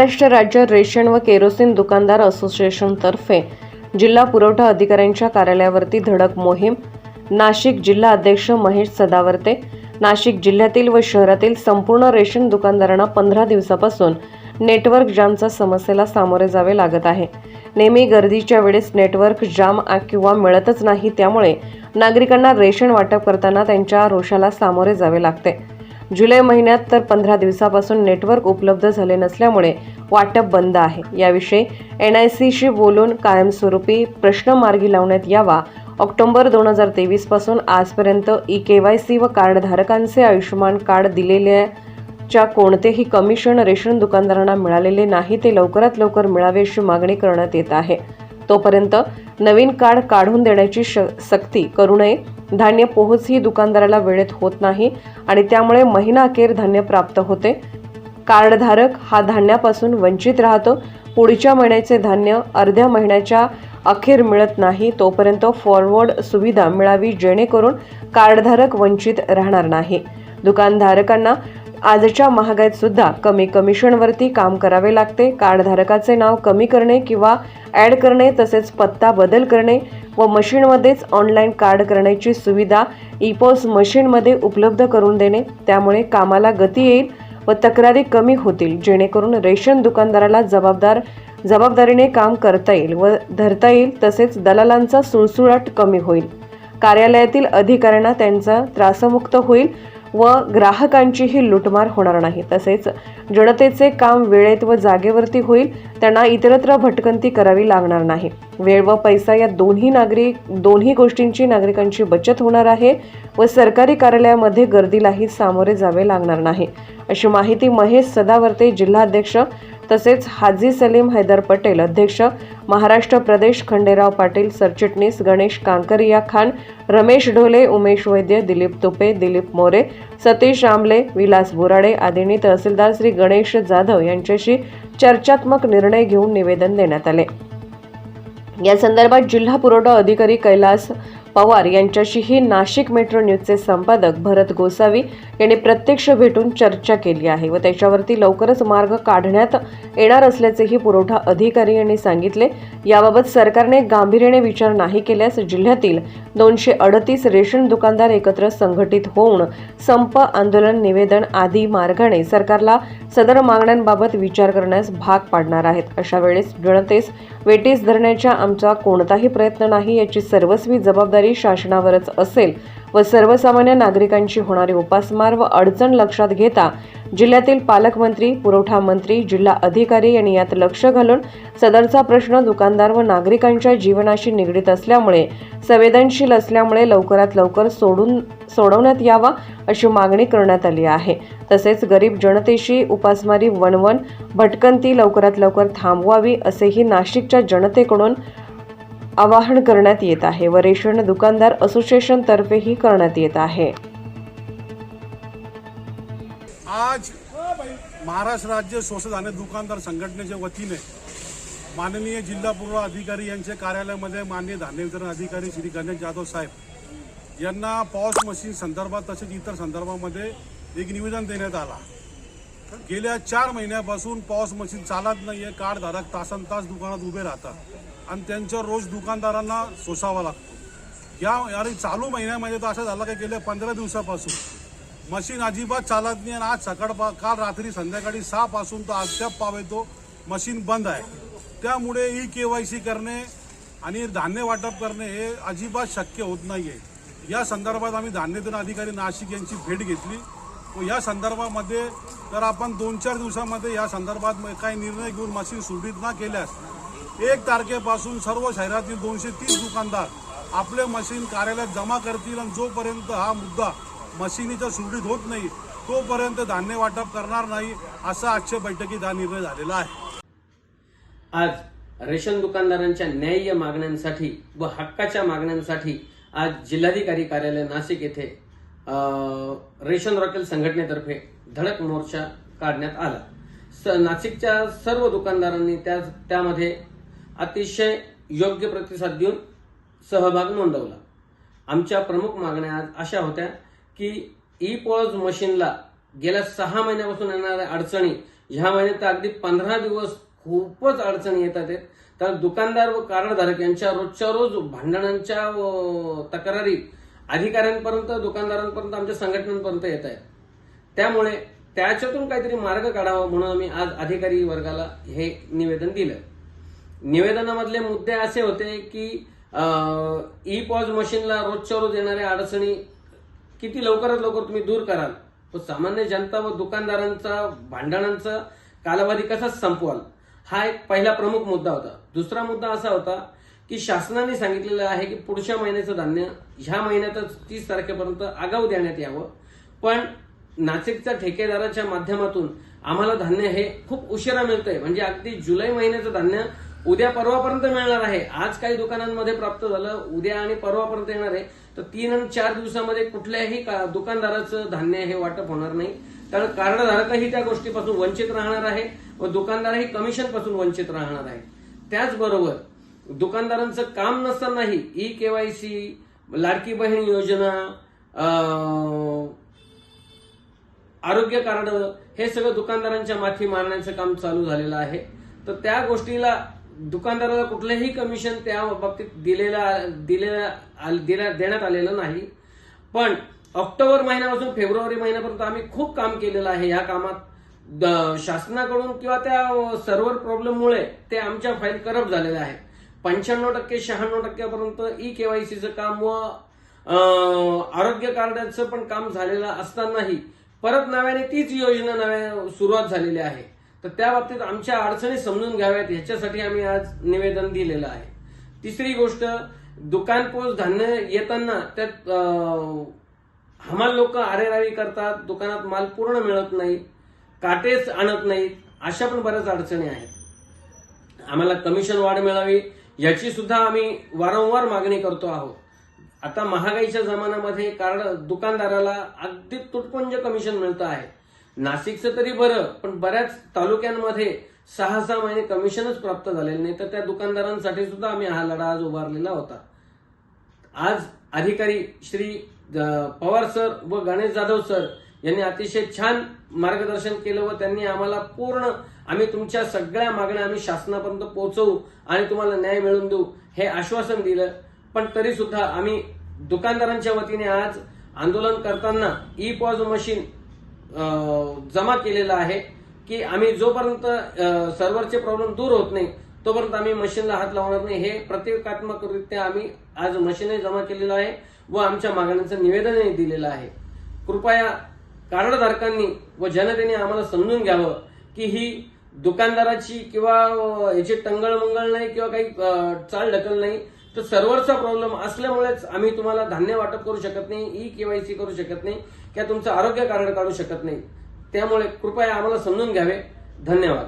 महाराष्ट्र राज्य रेशन व केरोसिन दुकानदार असोसिएशनतर्फे जिल्हा पुरवठा अधिकाऱ्यांच्या कार्यालयावरती धडक मोहीम. नाशिक जिल्हा अध्यक्ष महेश सदावर्ते नाशिक जिल्ह्यातील व शहरातील संपूर्ण रेशन दुकानदारांना पंधरा दिवसापासून नेटवर्क जामच्या समस्येला सामोरे जावे लागत आहे. नेहमी गर्दीच्या वेळेस नेटवर्क जाम किंवा मिळतच नाही त्यामुळे नागरिकांना रेशन वाटप करताना त्यांच्या रोषाला सामोरे जावे लागते. जुलै महिन्यात तर पंधरा दिवसापासून नेटवर्क उपलब्ध झाले नसल्यामुळे वाटप बंद आहे. याविषयी एन आय सीशी बोलून कायमस्वरूपी प्रश्न मार्गी लावण्यात यावा. ऑक्टोबर दोन हजार तेवीसपासून आजपर्यंत ई के वाय सी व कार्डधारकांचे आयुष्यमान कार्ड दिलेल्याच्या कोणतेही कमिशन रेशन दुकानदारांना मिळालेले नाही ते लवकरात लवकर मिळावे अशी मागणी करण्यात येत आहे. तोपर्यंत नवीन कार्ड काढून देण्याची श सक्ती करू नये. धान्य पोहोचही दुकानदाराला वेळेत होत नाही आणि त्यामुळे महिना अखेर धान्य प्राप्त होते. कार्डधारक हा धान्यापासून वंचित राहतो. पुढच्या महिन्याचे धान्य अर्ध्या महिन्याच्या अखेर मिळत नाही तोपर्यंत फॉरवर्ड सुविधा मिळावी जेणेकरून कार्डधारक वंचित राहणार नाही. दुकानधारकांना आजच्या महागाईत सुद्धा कमी कमिशनवरती काम करावे लागते. कार्डधारकाचे नाव कमी करणे किंवा ॲड करणे तसेच पत्ता बदल करणे व मशीनमध्येच ऑनलाईन कार्ड करण्याची सुविधा इपॉस मशीनमध्ये उपलब्ध करून देणे त्यामुळे कामाला गती येईल व तक्रारी कमी होतील जेणेकरून रेशन दुकानदाराला जबाबदार जबाबदारीने काम करता येईल व धरता येईल तसेच दलालांचा सुळसुळाट कमी होईल. कार्यालयातील अधिकाऱ्यांना त्यांचा त्रासमुक्त होईल व ग्राहकांचीही लुटमार होणार नाही. तसेच जनतेचे काम वेळेत व जागेवरती होईल त्यांना इतरत्र भटकंती करावी लागणार नाही. वेळ व पैसा या दोन्ही नागरिक दोन्ही गोष्टींची नागरिकांची बचत होणार आहे व सरकारी कार्यालयामध्ये गर्दीलाही सामोरे जावे लागणार नाही. अशी माहिती महेश सदावर्ते जिल्हाध्यक्ष तसेच हाजी सलीम हैदर पटेल अध्यक्ष महाराष्ट्र प्रदेश खंडेराव पाटील सरचिटणीस गणेश कांकरिया खान रमेश ढोले उमेश वैद्य दिलीप तुपे दिलीप मोरे सतीश आमले विलास बोराडे आदींनी तहसीलदार श्री गणेश जाधव यांच्याशी चर्चात्मक निर्णय घेऊन निवेदन देण्यात आले. या संदर्भात जिल्हा पुरवठा अधिकारी कैलास पवार यांच्याशीही नाशिक मेट्रो न्यूजचे संपादक भरत गोसावी यांनी प्रत्यक्ष भेटून चर्चा केली आहे व त्याच्यावरती लवकरच मार्ग काढण्यात येणार असल्याचेही पुरवठा अधिकारी यांनी सांगितले. याबाबत सरकारने गांभीर्याने विचार नाही केल्यास जिल्ह्यातील दोनशे अडतीस रेशन दुकानदार एकत्र संघटित होऊन संप आंदोलन निवेदन आदी मार्गाने सरकारला सदर मागण्यांबाबत विचार करण्यास भाग पाडणार आहेत. अशा वेळेस जनतेस वेटीस धरण्याच्या आमचा कोणताही प्रयत्न नाही याची सर्वस्वी जबाबदारी शासनावरच असेल व सर्वसामान्य नागरिकांची होणारी उपासमार व अडचण लक्षात घेता जिल्ह्यातील पालकमंत्री पुरवठा मंत्री जिल्हा अधिकारी यांनी यात लक्ष घालून सदरचा प्रश्न दुकानदार व नागरिकांच्या जीवनाशी निगडीत असल्यामुळे संवेदनशील असल्यामुळे लवकरात लवकर सोडून सोडवण्यात यावा अशी मागणी करण्यात आली आहे. तसेच गरीब जनतेशी उपासमारी वणवण भटकंती लवकरात लवकर थांबवावी असेही नाशिकच्या जनतेकडून आवाहन करण्यात येत आहे. व रेशन दुकानदार असोसिएशनतर्फेही करण्यात येत आहे. आज महाराष्ट्र राज्य स्वस्त धान्य दुकानदार संघटनेच्या वतीने माननीय जिल्हा पुरवठा अधिकारी यांच्या कार्यालयामध्ये माननीय धान्य वितरण अधिकारी श्री गणेश जाधव साहेब यांना पॉस मशीन संदर्भात तसेच इतर संदर्भामध्ये एक निवेदन देण्यात आला. गेल्या चार महिन्यापासून पॉस मशीन चालत नाहीये. कार्डधारक तासन तास दुकानात उभे राहतात. आणि त्यांच्या रोज दुकानदारांना सोसावा लागतो. या अरे चालू महिन्यामध्ये तर असं झालं की गेल्या पंधरा दिवसापासून मशीन अजिबात चालत नाही आणि आज सकाळ पा काल रात्री संध्याकाळी सहापासून तर अद्याप पाव येतो मशीन बंद आहे. त्यामुळे ई के वाय सी करणे आणि धान्य वाटप करणे हे अजिबात शक्य होत नाही आहे या संदर्भात आम्ही धान्यधन अधिकारी नाशिक यांची भेट घेतली. व या संदर्भामध्ये तर आपण दोन चार दिवसामध्ये या संदर्भात काही निर्णय घेऊन मशीन सुरळीत न केल्यास एक तारखेपासून सर्व शहरातील दोनशे तीस दुकानदार आपले मशीन कार्यालयात जमा करतील आणि जोपर्यंत हा मुद्दा मशिनीच्या सुरळीत होत नाही तोपर्यंत धान्य वाटप करणार नाही असा आजच्या बैठकीत हा निर्णय झालेला आहे. आज रेशन दुकानदारांच्या न्याय्य मागण्यांसाठी व हक्काच्या मागण्यांसाठी आज जिल्हाधिकारी कार्यालय नाशिक येथे रेशन रॉकेल संघटनेतर्फे धडक मोर्चा काढण्यात आला. नाशिकच्या सर्व दुकानदारांनी त्या त्यामध्ये अतिशय योग्य प्रतिसाद देऊन सहभाग नोंदवला. आमच्या प्रमुख मागण्या आज अशा होत्या की ई पॉज मशीनला गेल्या सहा महिन्यापासून येणाऱ्या अडचणी ह्या महिन्यात अगदी पंधरा दिवस खूपच अडचणी येतात तर दुकानदार व कार्डधारक यांच्या रोजच्या रोज भांडणांच्या व तक्रारी अधिकाऱ्यांपर्यंत दुकानदारांपर्यंत आमच्या संघटनांपर्यंत येत आहेत. त्यामुळे त्याच्यातून काहीतरी मार्ग काढावा म्हणून आम्ही आज अधिकारी वर्गाला हे निवेदन दिलं. निवेदनामधले मुद्दे असे होते की ई पॉज मशीनला रोजच्या रोज येणाऱ्या अडचणी किती लवकरात लवकर तुम्ही दूर कराल? तो सामान्य जनता व दुकानदारांचा भांडणांचा कालावधी कसा संपवाल? हा एक पहिला प्रमुख मुद्दा होता. दुसरा मुद्दा असा होता की शासनाने सांगितलेलं आहे की पुढच्या महिन्याचं धान्य ह्या महिन्यातच तीस तारखेपर्यंत आगाऊ देण्यात यावं. पण नाशिकच्या ठेकेदाराच्या माध्यमातून आम्हाला धान्य हे खूप उशिरा मिळतंय. म्हणजे अगदी जुलै महिन्याचं धान्य उद्या परवापर्यंत मिळणार आहे. आज काही दुकानांमध्ये प्राप्त झालं उद्या आणि परवापर्यंत येणार आहे. तर तीन आणि चार दिवसामध्ये कुठल्याही का- दुकानदाराचं धान्य हे वाटप होणार नाही. कारण कार्डधारकही त्या गोष्टीपासून वंचित राहणार आहे व दुकानदारही कमिशनपासून वंचित राहणार आहे. त्याचबरोबर दुकानदारांचं काम नसतानाही ई केवायसी लाडकी बहीण योजना आरोग्य कार्ड हे सगळं दुकानदारांच्या माथी मारण्याचं काम चालू झालेलं आहे. तर त्या गोष्टीला दुकानदाराला कुठलंही कमिशन त्या बाबतीत दिलेला दिलेला आल- दिल्या- देण्यात आलेलं नाही. पण ऑक्टोबर महिन्यापासून फेब्रुवारी महिन्यापर्यंत आम्ही खूप काम केलेलं आहे या कामात. द- शासनाकडून किंवा त्या सर्व्हर प्रॉब्लेममुळे ते आमच्या फाईल करप्ट झालेल्या आहेत. पंच्याण्णव टक्के शहाण्णव टक्क्यापर्यंत ई केवायसीचं काम व आरोग्य कार्डाचं पण काम झालेलं असतानाही परत नव्याने तीच योजना नव्या सुरुवात झालेली आहे. तर त्या बाबतीत आमच्या अडचणी समजून घ्याव्यात ह्याच्यासाठी आम्ही आज निवेदन दिलेलं आहे. तिसरी गोष्ट दुकान पोच धान्य येताना त्यात हमाल लोक आरेरावी करतात दुकानात माल पूर्ण मिळत नाही काटेच आणत नाहीत अशा पण बऱ्याच अडचणी आहेत. आम्हाला कमिशन वाढ मिळावी याची सुद्धा आम्ही वारंवार मागणी करतो आहोत. आता महागाईच्या जमान्यामध्ये कारण दुकानदाराला अगदी तुटपुंज कमिशन मिळतं आहे. नाशिकचं तरी बरं पण बऱ्याच तालुक्यांमध्ये सहा सहा महिने कमिशनच प्राप्त झालेलं नाही. तर त्या दुकानदारांसाठी सुद्धा आम्ही हा लढा आज उभारलेला होता. आज अधिकारी श्री पवार सर व गणेश जाधव सर यांनी अतिशय छान मार्गदर्शन केलं व त्यांनी आम्हाला पूर्ण आम्ही तुमच्या सगळ्या मागण्या आम्ही शासनापर्यंत पोहोचवू आणि तुम्हाला न्याय मिळवून देऊ हे आश्वासन दिलं. पण तरी सुद्धा आम्ही दुकानदारांच्या वतीने आज आंदोलन करताना ई पॉज मशीन जमा केलेला आहे की आम्ही जोपर्यंत सर्व्हरचे प्रॉब्लेम दूर होत नाही तोपर्यंत आम्ही मशीनला हात लावणार नाही. हे प्रतिकात्मकरित्या आम्ही आज मशीनही जमा केलेलं आहे व आमच्या मागण्यांचं निवेदनही दिलेलं आहे. कृपया कार्डधारकांनी व जनतेने आम्हाला समजून घ्यावं की ही दुकानदाराची किंवा याची टंगळमंगळ नाही किंवा काही चाल ढकल नाही. तर सर्व्हरचा प्रॉब्लेम असल्यामुळेच आम्ही तुम्हाला धान्य वाटप करू शकत नाही ई केवायसी करू शकत नाही किंवा तुमचं आरोग्य कार्ड काढू शकत नाही. त्यामुळे कृपया आम्हाला समजून घ्यावे. धन्यवाद.